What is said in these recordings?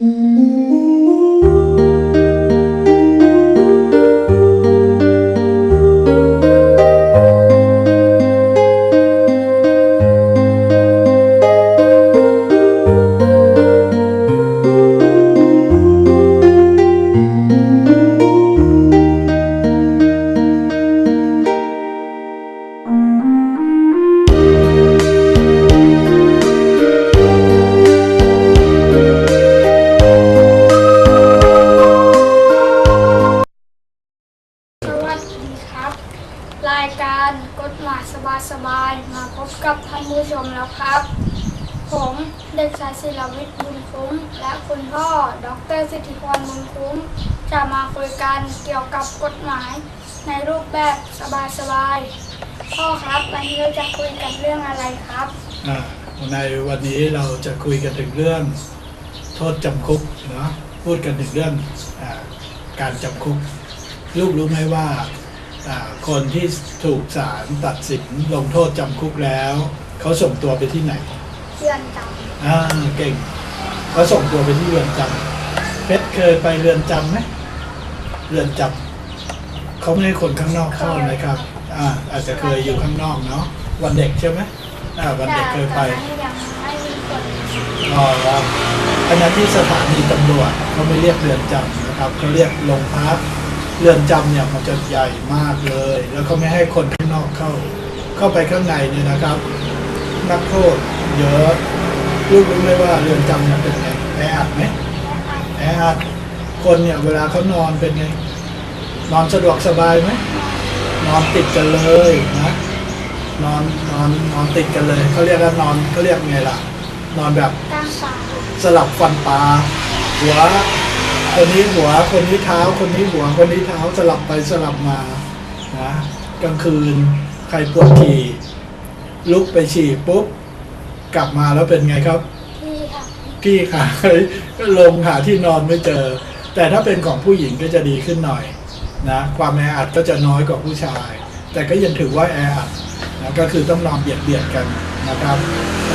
ส จะมาคุยกันเกี่ยวกับกฎหมายในรูปแบบสบายๆพ่อครับวันนี้เราจะคุยกันเรื่องอะไรครับอ่าในวันนี้เราจะคุยกันถึงเรื่อง โทษจำคุกเนาะพูดกันถึงเรื่องอาการจำคุก ลูกรู้ไหมว่าอ่าคนที่ถูกศาลตัดสินลงโทษจำคุกแล้ว เขาส่งตัวไปที่ไหนเรือนจอ่าเก่งเขาส่งตัวไปที่เรือนจำเพชรเคยไปเรือนจำไหม เรือนจำเขาไม่ให้คนข้างนอกเข้านะครับอ่าอาจจะเคยอยู่ข้างนอกเนาะวันเด็กใช่ไหมอ่าำวันเด็กเคยไปแต่ตอนนั้นยังไม่มีกฎอ๋อครับอันนั้นที่สถานีตำรวจเขาไม่เรียกเรือนจำนะครับเขาเรียกโรงพักเรือนจำเนี่ยมันจะใหญ่มากเลย แล้วเขาไม่ให้คนข้างนอกเข้า เข้าไปข้างในเนี่ยนะครับ นักโทษเยอะลูกรู้ไหมว่าเรือนจำเนี่ยเป็นไงแออัดไหมแออัด คนเนี่ย เวลาเขานอนเป็นไง นอนสะดวกสบายไหมนอนติดกันเลยนะนอนนอนนอนติดกันเลยเขาเรียกว่านอนเขาเรียกไงล่ะ นอนแบบตั้งฝาสลับฟันปลาหัวคนนี้หัวคนนี้เท้า คนนี้หัวคนนี้เท้าสลับไปสลับมานะกลางคืนใครปวดฉี่ลุกไปฉี่ปุ๊บกลับมาแล้วเป็นไงครับที่ค่ะพี่ขาก็ลงหาที่นอนไม่เจอ แต่ถ้าเป็นของผู้หญิงก็จะดีขึ้นหน่อยนะความแออัดก็จะน้อยกว่าผู้ชาย แต่ก็ยังถือว่าแออัดนะก็คือต้องนอนเบียดเบียดกันนะครับ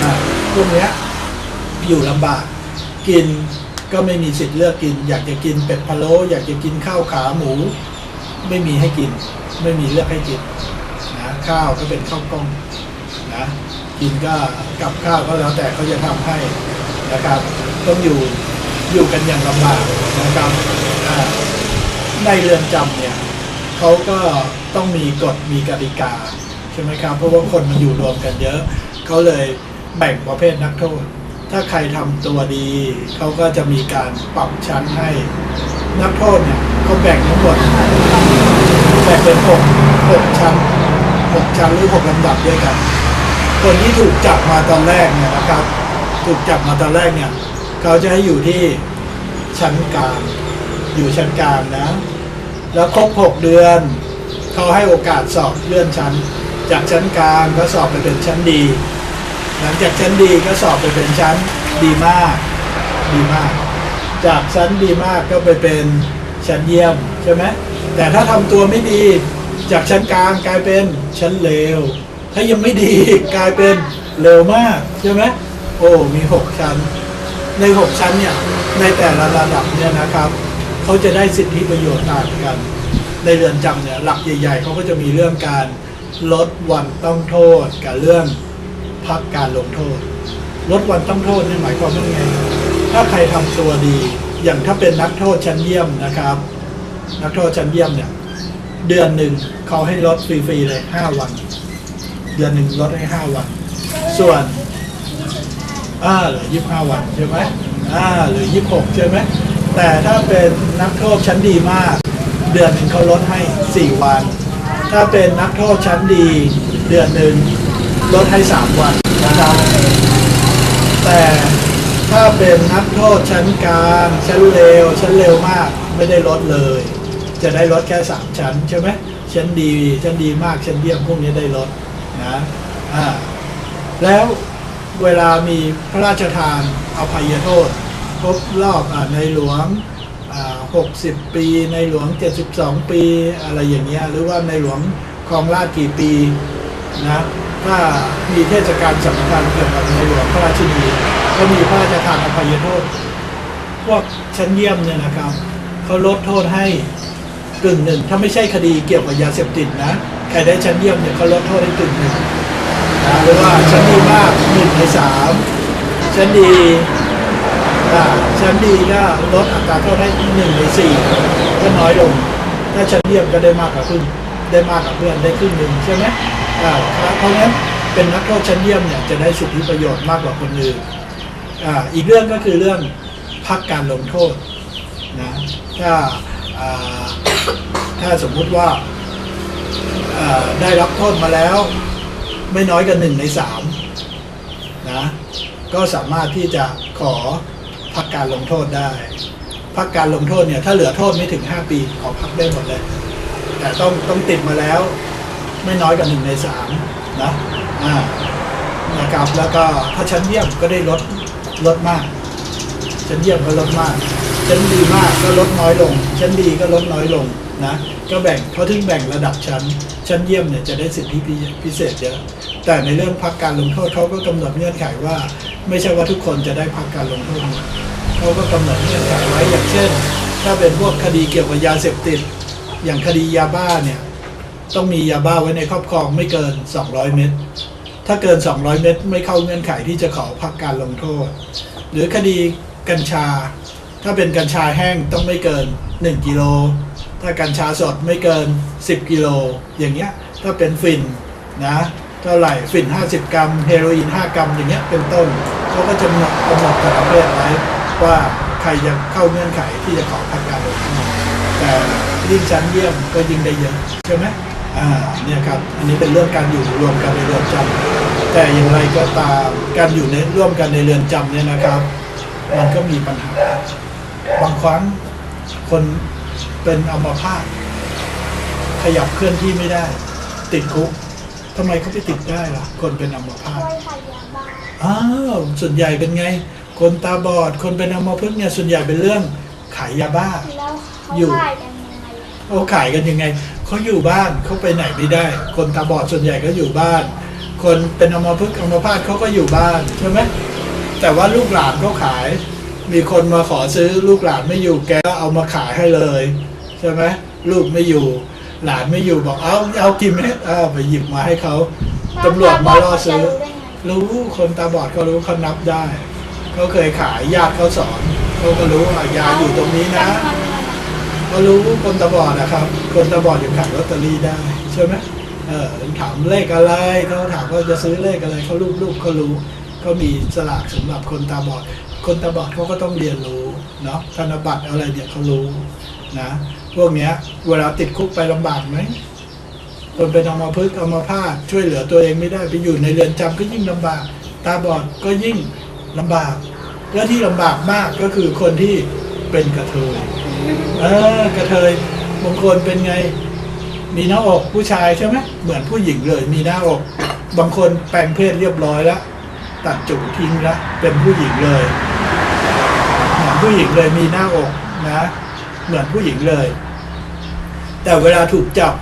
อ่าพวกนี้อยู่ลำบากกินก็ไม่มีสิทธิ์เลือกกิน อยากจะกินเป็ดพะโล้อยากจะกินข้าวขาหมู ไม่มีให้กิน ไม่มีเลือกให้กินนะข้าวก็เป็นข้าวกล้องนะกินก็กับข้าวก็แล้วแต่เขาจะทำให้นะครับต้องอยู่ อยู่กันอย่างลำบากนะครับในเรือนจำเนี่ยเขาก็ต้องมีกฎมีกติกาใช่ไหมครับเพราะว่าคนมันอยู่รวมกันเยอะเขาเลยแบ่งประเภทนักโทษ ถ้าใครทำตัวดีเขาก็จะมีการปรับชั้นให้นักโทษเนี่ยเขาแบ่งทั้งหมดแบ่งเป็นหกหกชั้นหกชั้นหรือหกลำดับด้วยกัน คนที่ถูกจับมาตอนแรกเนี่ยนะครับ ถูกจับมาตอนแรกเนี่ย เขาจะให้อยู่ที่ชั้นกลาง อยู่ชั้นกลางนะ แล้วครบหกเดือน เขาให้โอกาสสอบเลื่อนชั้น จากชั้นกลางก็สอบไปเป็นชั้นดี หลังจากชั้นดีก็สอบไปเป็นชั้นดีมาก ดีมาก จากชั้นดีมากก็ไปเป็นชั้นเยี่ยมใช่ไหมแต่ถ้าทำตัวไม่ดีจากชั้นกลางกลายเป็นชั้นเลว ถ้ายังไม่ดีกลายเป็นเร็วมากใช่ไหมโอ้มีหกชั้น ในหกชั้นเนี่ยในแต่ละระดับเนี่ยนะครับเขาจะได้สิทธิประโยชน์ต่างกัน ในเรือนจำเนี่ยหลักใหญ่ ๆเขาก็จะมีเรื่องการลดวันต้องโทษกับเรื่องพักการลงโทษ ลดวันต้องโทษนี่หมายความว่าไง ถ้าใครทำตัวดี อย่างถ้าเป็นนักโทษชั้นเยี่ยมนะครับ นักโทษชั้นเยี่ยมเนี่ยเดือนหนึ่งเขาให้ลดฟรีๆเลยห้าวัน เดือนหนึ่งลดให้ห้าวัน ส่วน อ่าเหลือยี่สิบห้าวันใช่ไหมอ่าหลือยี่สิบหกใช่ไหมแต่ถ้าเป็นนักโทษชั้นดีมาก เดือนหนึ่งเขาลดให้สี่วัน ถ้าเป็นนักโทษชั้นดี เดือนหนึ่งลดให้สามวันนะครับแต่ถ้าเป็นนักโทษชั้นกลางชั้นเลวชั้นเลวมากไม่ได้ลดเลย จะได้ลดแค่สามชั้นใช่ไหมชั้นดีชั้นดีมากชั้นเยี่ยมพวกนี้ได้ลดนะอ่าแล้ว เวลามีพระราชทานอภัยโทษครบรอบอในหลวง 60 ปี ในหลวง 72 ปี อะไรอย่างเงี้ยหรือว่าในหลวงครองราชกี่ปีนะถ้ามีเทศกาลสำคัญเกี่ยวกับในหลวงพระราชินีก็มีพระราชทานอภัยโทษพวกชั้นเยี่ยมเนี่ยนะครับเขาลดโทษให้กึ่งหนึ่งถ้าไม่ใช่คดีเกี่ยวกับยาเสพติดนะใครได้ชั้นเยี่ยมเนี่ยเขาลดโทษให้กึ่งหนึ่ง หรือว่าชั้นดีมากหนึ่งในสามชั้นดีอ่าชั้นดีก็ลดอัตราโทษให้หนึ่งในสี่ก็น้อยลง ถ้าชั้นเยี่ยมก็ได้มากกว่าครึ่งได้มากกว่าเพื่อนได้ครึ่งหนึ่งใช่ไหมอ่าเพราะงั้นเป็นนักโทษชั้นเยี่ยมเนี่ยจะได้สิทธิประโยชน์มากกว่าคนอื่นอ่าอีกเรื่องก็คือเรื่องพักการลงโทษนะถ้าถ้าสมมุติว่าได้รับโทษมาแล้ว ไม่น้อยกว่าหนึ่งในสามนะก็สามารถที่จะขอพักการลงโทษได้พักการลงโทษเนี่ยถ้าเหลือโทษไม่ถึง 5 ปี ขอพักได้หมดเลย แต่ต้องต้องติดมาแล้ว ไม่น้อยกว่าหนึ่งในสามนะอ่านะครับแล้วก็ถ้าชั้นเยี่ยมก็ได้ลดลดมาก ชั้นเยี่ยมก็ลดมาก ชั้นดีมากก็ลดน้อยลง ชั้นดีก็ลดน้อยลงนะก็แบ่งเขาถึงแบ่งระดับชั้น ชั้นเยี่ยมเนี่ยจะได้สิทธิพิพิเศษเยอะ แต่ในเรื่องพักการลงโทษเขาก็กำหนดเงื่อนไขว่า ไม่ใช่ว่าทุกคนจะได้พักการลงโทษเขาก็กำหนดเงื่อนไขไว้อย่างเช่น ถ้าเป็นพวกคดีเกี่ยวกับยาเสพติด อย่างคดียาบ้าเนี่ยต้องมียาบ้าไว้ในครอบครองไม่เกิน 200 เม็ดถ้าเกิน 200 เม็ดไม่เข้าเงื่อนไขที่จะขอพักการลงโทษ หรือคดีกัญชา ถ้าเป็นกัญชาแห้งต้องไม่เกิน 1 กิโล ถ้ากัญชาสดไม่เกิน 10 กิโล อย่างเงี้ย ถ้าเป็นฝิ่นนะ เท่าไหร่ฝิ่น 50 กรัม เฮโรอีน 5 กรัม อย่างเงี้ยเป็นต้นเขาก็จะกำหนดกำหนดแต่ละประเภทไว้ว่าใครจะเข้าเงื่อนไขที่จะขอพักการลงโทษแต่ยิ่งชั้นเยี่ยมก็ยิ่งได้เยอะใช่ไหมอ่าเนี่ยครับอันนี้เป็นเรื่องการอยู่รวมกันในเรือนจำแต่อย่างไรก็ตามการอยู่ในร่วมกันในเรือนจำเนี่ยนะครับ มันก็มีปัญหา บางครั้งคนเป็นอัมพาตขยับเคลื่อนที่ไม่ได้ ติดคุก ทำไมเขาไปติดได้ล่ะ คนเป็นอัมพาตด้วยขายยาบ้าอ้าวส่วนใหญ่เป็นไง คนตาบอด คนเป็นอัมพฤกษ์เนี่ยส่วนใหญ่เป็นเรื่องขายยาบ้า แล้วเขาอยู่ ขายกันยังไงอะเขาขายกันยังไงเขาอยู่บ้านเขาไปไหนไม่ได้ คนตาบอดส่วนใหญ่ก็อยู่บ้าน คนเป็นอัมพฤกษ์อัมพาตเขาก็อยู่บ้านใช่ไหมแต่ว่าลูกหลานเขาขาย มีคนมาขอซื้อลูกหลานไม่อยู่แกก็เอามาขายให้เลย ใช่ไหมลูกไม่อยู่ หลานไม่อยู่บอกเอาเอากี่เม็ดเอาไปหยิบมาให้เขาตำรวจมาล่อซื้อจะรู้ได้ไงรู้คนตาบอดเขารู้เขานับได้เขาเคยขายญาติเขาสอนเขาก็รู้ว่ายาอยู่ตรงนี้นะจำมันมันอะเขารู้คนตาบอดนะครับ คนตาบอดยังขายลอตเตอรี่ได้ใช่ไหมเออถามเลขอะไรเขาถามว่าจะซื้อเลขอะไรเขารูปรูปเขารู้เขามีสลากสำหรับคนตาบอด คนตาบอดเขาก็ต้องเรียนรู้เนาะธนบัตรอะไรเนี่ยเขารู้นะ พวกเนี้ย เวลาติดคุกไปลำบากไหมคนเป็นอัมพฤกษ์อัมาพาตช่วยเหลือตัวเองไม่ได้ไปอยู่ในเรือนจำก็ยิ่งลำบาก ตาบอดก็ยิ่งลำบาก และที่ลำบากมากก็คือคนที่เป็นกระเทยเออกระเทยบางคนเป็นไง มีหน้าอกผู้ชายใช่ไหมเหมือนผู้หญิงเลย มีหน้าอก บางคนแปลงเพศเรียบร้อยแล้วตัดจุกทิ้งแล้วเป็นผู้หญิงเลยเหมือนผู้หญิงเลยมีหน้าอกนะ เหมือนผู้หญิงเลย แต่เวลาถูกจับ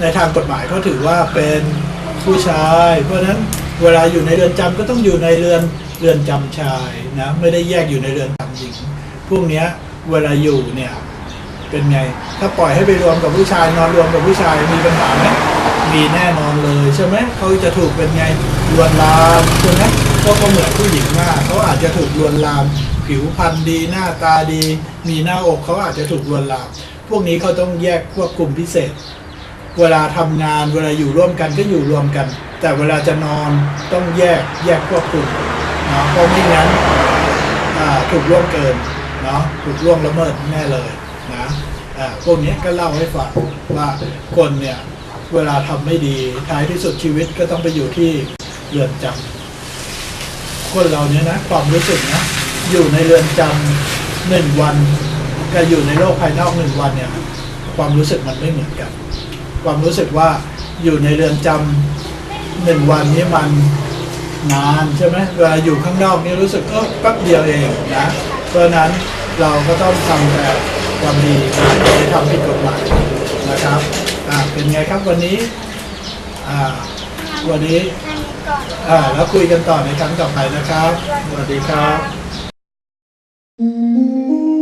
ในทางกฎหมายเขาถือว่าเป็นผู้ชาย เพราะฉะนั้นเวลาอยู่ในเรือนจำก็ต้องอยู่ในเรือนเรือนจำชายนะไม่ได้แยกอยู่ในเรือนจำหญิง พวกเนี้ยเวลาอยู่เนี่ยเป็นไง ถ้าปล่อยให้ไปรวมกับผู้ชายนอนรวมกับผู้ชายมีปัญหาไหมมีแน่นอนเลยใช่ไหมเขาจะถูกเป็นไงลวนลามใช่ไหมก็เหมือนผู้หญิงมากเขาอาจจะถูกลวนลาม ผิวพรรณดีหน้าตาดี มีหน้าอกเขาอาจจะถูกลวนลามพวกนี้เขาต้องแยกพวกกลุ่มพิเศษ เวลาทำงานเวลาอยู่ร่วมกันก็อยู่รวมกัน แต่เวลาจะนอนต้องแยกแยกควบคุมนะเพราะไม่งั้นถูกล่วงเกินเนาะถูกล่วงละเมิดแน่เลยนะอ่าพวกนี้ก็เล่าให้ฟังว่าคนเนี่ยเวลาทำไม่ดีท้ายที่สุดชีวิตก็ต้องไปอยู่ที่เรือนจำคนเราเนี่ยนะความรู้สึกนะ อยู่ในเรือนจำหนึ่งวันกับอยู่ในโลกภายนอกหนึ่งวันเนี่ยความรู้สึกมันไม่เหมือนกัน ความรู้สึกว่าอยู่ในเรือนจำหนึ่งวันนี้มันนานใช่ไหมเวลาอยู่ข้างนอกนี่รู้สึกเออแป๊บเดียวเองนะเพราะฉะนั้นเราก็ต้องทำแต่ความดีไม่ได้ทำผิดกฎหมายนะครับอ่าเป็นไงครับวันนี้อ่าวันนี้แค่นี้ก่อนอ่าแล้วคุยกันต่อในครั้งต่อไปนะครับสวัสดีครับ Mm-hmm.